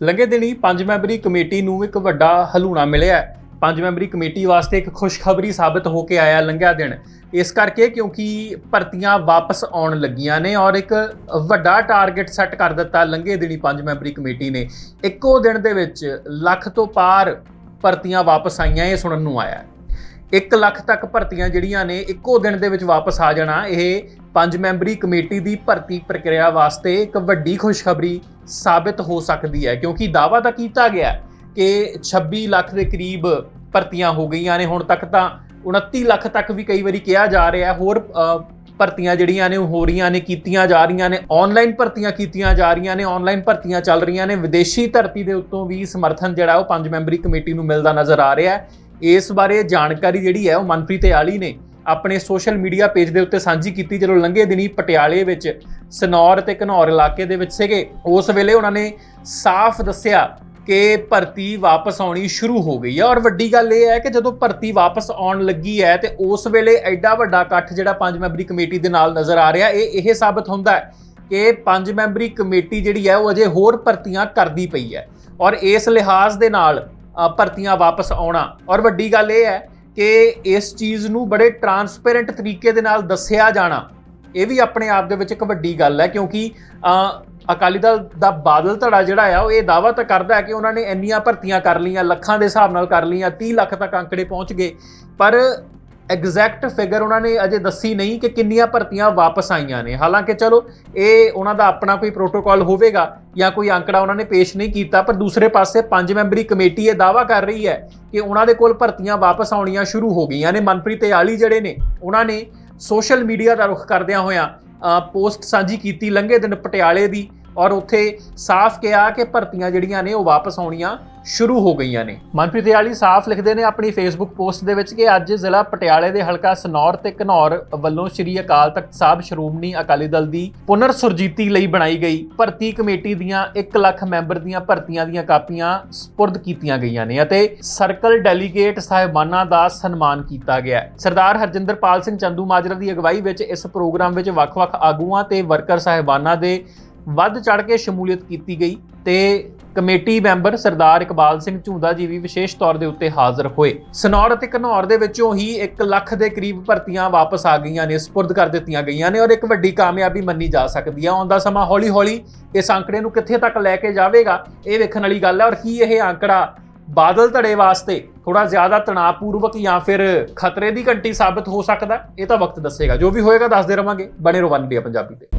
ਲੰਘੇ ਦਿਨੀ ਪੰਜ ਮੈਂਬਰੀ ਕਮੇਟੀ ਨੂੰ ਇੱਕ ਵੱਡਾ ਹਲੂਣਾ ਮਿਲਿਆ ਪੰਜ ਮੈਂਬਰੀ ਕਮੇਟੀ ਵਾਸਤੇ ਇੱਕ ਖੁਸ਼ਖਬਰੀ ਸਾਬਤ ਹੋ ਕੇ ਆਇਆ ਲੰਘਿਆ ਦਿਨ। ਇਸ ਕਰਕੇ ਕਿਉਂਕਿ ਭਰਤੀਆਂ ਵਾਪਸ ਆਉਣ ਲੱਗੀਆਂ ਨੇ ਔਰ ਇੱਕ ਵੱਡਾ ਟਾਰਗੇਟ ਸੈੱਟ ਕਰ ਦਿੱਤਾ ਲੰਘੇ ਦਿਨੀ ਪੰਜ ਮੈਂਬਰੀ ਕਮੇਟੀ ਨੇ। ਇੱਕੋ ਦਿਨ ਦੇ ਵਿੱਚ ਲੱਖ ਤੋਂ ਪਾਰ ਭਰਤੀਆਂ ਵਾਪਸ ਆਈਆਂ, ਇਹ ਸੁਣਨ ਨੂੰ ਆਇਆ 1 ਲੱਖ ਤੱਕ ਭਰਤੀਆਂ ਜਿਹੜੀਆਂ ਨੇ ਇੱਕੋ ਦਿਨ ਦੇ ਵਿੱਚ ਵਾਪਸ ਆ ਜਾਣਾ। ਇਹ ਪੰਜ ਮੈਂਬਰੀ ਕਮੇਟੀ ਦੀ ਭਰਤੀ ਪ੍ਰਕਿਰਿਆ ਵਾਸਤੇ ਇੱਕ ਵੱਡੀ ਖੁਸ਼ਖਬਰੀ ਸਾਬਤ ਹੋ ਸਕਦੀ ਹੈ, ਕਿਉਂਕਿ ਦਾਅਵਾ ਤਾਂ ਕੀਤਾ ਗਿਆ ਕਿ 26 ਲੱਖ ਦੇ ਕਰੀਬ ਭਰਤੀਆਂ ਹੋ ਗਈਆਂ ਨੇ। ਹੁਣ ਤੱਕ ਤਾਂ 29 ਲੱਖ ਤੱਕ ਵੀ ਕਈ ਵਾਰੀ ਕਿਹਾ ਜਾ ਰਿਹਾ, ਹੋਰ ਭਰਤੀਆਂ ਜਿਹੜੀਆਂ ਨੇ ਉਹ ਹੋ ਰਹੀਆਂ ਨੇ, ਕੀਤੀਆਂ ਜਾ ਰਹੀਆਂ ਨੇ ਆਨਲਾਈਨ ਭਰਤੀਆਂ ਕੀਤੀਆਂ ਜਾ ਰਹੀਆਂ ਨੇ ਆਨਲਾਈਨ ਭਰਤੀਆਂ ਚੱਲ ਰਹੀਆਂ ਨੇ। ਵਿਦੇਸ਼ੀ ਧਰਤੀ ਦੇ ਉੱਤੋਂ ਵੀ ਸਮਰਥਨ ਜਿਹੜਾ ਉਹ ਪੰਜ ਮੈਂਬਰੀ ਕਮੇਟੀ ਨੂੰ ਮਿਲਦਾ ਨਜ਼ਰ ਆ ਰਿਹਾ ਹੈ। ਇਸ ਬਾਰੇ ਜਾਣਕਾਰੀ ਜਿਹੜੀ ਹੈ ਉਹ ਮਨਪ੍ਰੀਤ ਆਲੀ ਨੇ ਆਪਣੇ ਸੋਸ਼ਲ ਮੀਡੀਆ ਪੇਜ ਦੇ ਉੱਤੇ ਸਾਂਝੀ ਕੀਤੀ, ਜਦੋਂ ਲੰਘੇ ਦਿਨੀ ਪਟਿਆਲੇ ਵਿੱਚ ਸਨੌਰ ਤੇ ਘਨੌਰ ਇਲਾਕੇ ਦੇ ਵਿੱਚ ਸੀਗੇ, ਉਸ ਵੇਲੇ ਉਹਨਾਂ ਨੇ ਸਾਫ਼ ਦੱਸਿਆ ਕਿ ਭਰਤੀ ਵਾਪਸ ਆਉਣੀ ਸ਼ੁਰੂ ਹੋ ਗਈ ਹੈ। ਔਰ ਵੱਡੀ ਗੱਲ ਇਹ ਹੈ ਕਿ ਜਦੋਂ ਭਰਤੀ ਵਾਪਸ ਆਉਣ ਲੱਗੀ ਹੈ ਤੇ ਉਸ ਵੇਲੇ ਐਡਾ ਵੱਡਾ ਇਕੱਠ ਜਿਹੜਾ ਪੰਜ ਮੈਂਬਰੀ ਕਮੇਟੀ ਦੇ ਨਾਲ ਨਜ਼ਰ ਆ ਰਿਹਾ, ਇਹ ਇਹ ਸਾਬਤ ਹੁੰਦਾ ਹੈ ਕਿ ਪੰਜ ਮੈਂਬਰੀ ਕਮੇਟੀ ਜਿਹੜੀ ਹੈ ਉਹ ਅਜੇ ਹੋਰ ਭਰਤੀਆਂ ਕਰਦੀ ਪਈ ਹੈ। ਔਰ ਇਸ ਲਿਹਾਜ਼ ਦੇ ਨਾਲ ਭਰਤੀਆਂ ਵਾਪਸ ਆਉਣਾ। ਔਰ ਵੱਡੀ ਗੱਲ ਇਹ ਹੈ ਕਿ ਇਸ ਚੀਜ਼ ਨੂੰ ਬੜੇ ਟਰਾਂਸਪੇਰੈਂਟ ਤਰੀਕੇ ਦੇ ਨਾਲ ਦੱਸਿਆ ਜਾਣਾ, ਇਹ ਵੀ ਆਪਣੇ ਆਪ ਦੇ ਵਿੱਚ ਇੱਕ ਵੱਡੀ ਗੱਲ ਹੈ, ਕਿਉਂਕਿ ਅਕਾਲੀ ਦਲ ਦਾ ਬਾਦਲ ਧੜਾ ਜਿਹੜਾ ਆ, ਉਹ ਇਹ ਦਾਅਵਾ ਤਾਂ ਕਰਦਾ ਹੈ ਕਿ ਉਹਨਾਂ ਨੇ ਇੰਨੀਆਂ ਭਰਤੀਆਂ ਕਰ ਲਈਆਂ, ਲੱਖਾਂ ਦੇ ਹਿਸਾਬ ਨਾਲ ਕਰ ਲਈਆਂ 30 ਲੱਖ ਤੱਕ ਅੰਕੜੇ ਪਹੁੰਚ ਗਏ। ਪਰ ਐਗਜ਼ੈਕਟ ਫਿਗਰ ਉਹਨਾਂ ਨੇ ਅਜੇ ਦੱਸੀ ਨਹੀਂ ਕਿ ਕਿੰਨੀਆਂ ਭਰਤੀਆਂ ਵਾਪਸ ਆਈਆਂ ਨੇ। ਹਾਲਾਂਕਿ ਚਲੋ, ਇਹ ਉਹਨਾਂ ਦਾ ਆਪਣਾ ਕੋਈ ਪ੍ਰੋਟੋਕਾਲ ਹੋਵੇਗਾ ਜਾਂ ਕੋਈ ਅੰਕੜਾ ਉਹਨਾਂ ਨੇ ਪੇਸ਼ ਨਹੀਂ ਕੀਤਾ, ਪਰ ਦੂਸਰੇ ਪਾਸੇ ਪੰਜ ਮੈਂਬਰੀ ਕਮੇਟੀ ਇਹ ਦਾਅਵਾ ਕਰ ਰਹੀ ਹੈ ਕਿ ਉਹਨਾਂ ਦੇ ਕੋਲ ਭਰਤੀਆਂ ਵਾਪਸ ਆਉਣੀਆਂ ਸ਼ੁਰੂ ਹੋ ਗਈਆਂ ਨੇ। ਮਨਪ੍ਰੀਤ ਆਲੀ ਜਿਹੜੇ ਨੇ, ਉਹਨਾਂ ਨੇ ਸੋਸ਼ਲ ਮੀਡੀਆ ਦਾ ਰੁਖ ਕਰਦਿਆਂ ਹੋਇਆਂ ਪੋਸਟ ਸਾਂਝੀ ਕੀਤੀ, ਲੰਘੇ ਦਿਨ ਪਟਿਆਲੇ ਦੀ। ਔਰ ਉੱਥੇ ਸਾਫ਼ ਕਿਹਾ ਕਿ ਭਰਤੀਆਂ ਜਿਹੜੀਆਂ ਨੇ ਉਹ ਵਾਪਸ ਆਉਣੀਆਂ ਸ਼ੁਰੂ ਹੋ ਗਈਆਂ ਨੇ। ਮਨਪ੍ਰੀਤ ਆਲੀ ਸਾਫ਼ ਲਿਖਦੇ ਨੇ ਆਪਣੀ ਫੇਸਬੁੱਕ ਪੋਸਟ ਦੇ ਵਿੱਚ ਕਿ ਅੱਜ ਜ਼ਿਲ੍ਹਾ ਪਟਿਆਲੇ ਦੇ ਹਲਕਾ ਸਨੌਰ ਤੇ ਘਨੌਰ ਵੱਲੋਂ ਸ੍ਰੀ ਅਕਾਲ ਤਖਤ ਸਾਹਿਬ ਸ਼੍ਰੋਮਣੀ ਅਕਾਲੀ ਦਲ ਦੀ ਪੁਨਰ ਸੁਰਜੀਤੀ ਲਈ ਬਣਾਈ ਗਈ ਭਰਤੀ ਕਮੇਟੀ ਦੀਆਂ 1 ਲੱਖ ਮੈਂਬਰ ਦੀਆਂ ਭਰਤੀਆਂ ਦੀਆਂ ਕਾਪੀਆਂ ਸਪੁਰਦ ਕੀਤੀਆਂ ਗਈਆਂ ਨੇ ਅਤੇ ਸਰਕਲ ਡੈਲੀਗੇਟ ਸਾਹਿਬਾਨਾਂ ਦਾ ਸਨਮਾਨ ਕੀਤਾ ਗਿਆ ਸਰਦਾਰ ਹਰਜਿੰਦਰਪਾਲ ਸਿੰਘ ਚੰਦੂ ਮਾਜਰਾ ਦੀ ਅਗਵਾਈ ਵਿੱਚ ਇਸ ਪ੍ਰੋਗਰਾਮ ਵਿੱਚ ਵੱਖ-ਵੱਖ ਆਗੂਆਂ ਤੇ ਵਰਕਰ ਸਾਹਿਬਾਨਾਂ ਦੇ ਵੱਧ ਚੜ ਕੇ ਸ਼ਮੂਲੀਅਤ ਕੀਤੀ ਗਈ ਤੇ ਕਮੇਟੀ ਮੈਂਬਰ ਸਰਦਾਰ ਇਕਬਾਲ ਸਿੰਘ ਝੂੰਦਾ ਜੀ ਵੀ ਵਿਸ਼ੇਸ਼ ਤੌਰ ਦੇ ਉੱਤੇ ਹਾਜ਼ਰ ਹੋਏ। ਸਨੌਰ ਅਤੇ ਘਨੌਰ ਦੇ ਵਿੱਚੋਂ ਹੀ 1 ਲੱਖ ਦੇ ਕਰੀਬ ਭਰਤੀਆਂ ਵਾਪਸ ਆ ਗਈਆਂ ਨੇ, ਸਪੁਰਦ ਕਰ ਦਿੱਤੀਆਂ ਗਈਆਂ ਨੇ ਔਰ ਇੱਕ ਵੱਡੀ ਕਾਮਯਾਬੀ ਮੰਨੀ ਜਾ ਸਕਦੀ ਹੈ ਆਉਂਦਾ ਸਮਾਂ ਹੌਲੀ-ਹੌਲੀ ਇਸ ਅੰਕੜੇ ਨੂੰ ਕਿੱਥੇ ਤੱਕ ਲੈ ਕੇ ਜਾਵੇਗਾ, ਇਹ ਵੇਖਣ ਵਾਲੀ ਗੱਲ ਹੈ ਔਰ ਕੀ ਇਹ ਅੰਕੜਾ ਬਾਦਲ ਧੜੇ ਵਾਸਤੇ ਥੋੜਾ ਜ਼ਿਆਦਾ ਤਣਾਅਪੂਰਵਕ ਜਾਂ ਫਿਰ ਖਤਰੇ ਦੀ ਘੰਟੀ ਸਾਬਤ ਹੋ ਸਕਦਾ, ਇਹ ਤਾਂ ਵਕਤ ਦੱਸੇਗਾ। ਜੋ ਵੀ ਹੋਏਗਾ ਦੱਸਦੇ ਰਵਾਂਗੇ। ਬਣੇ ਰਹੋ ਵਨ ਇੰਡੀਆ ਪੰਜਾਬੀ ਤੇ।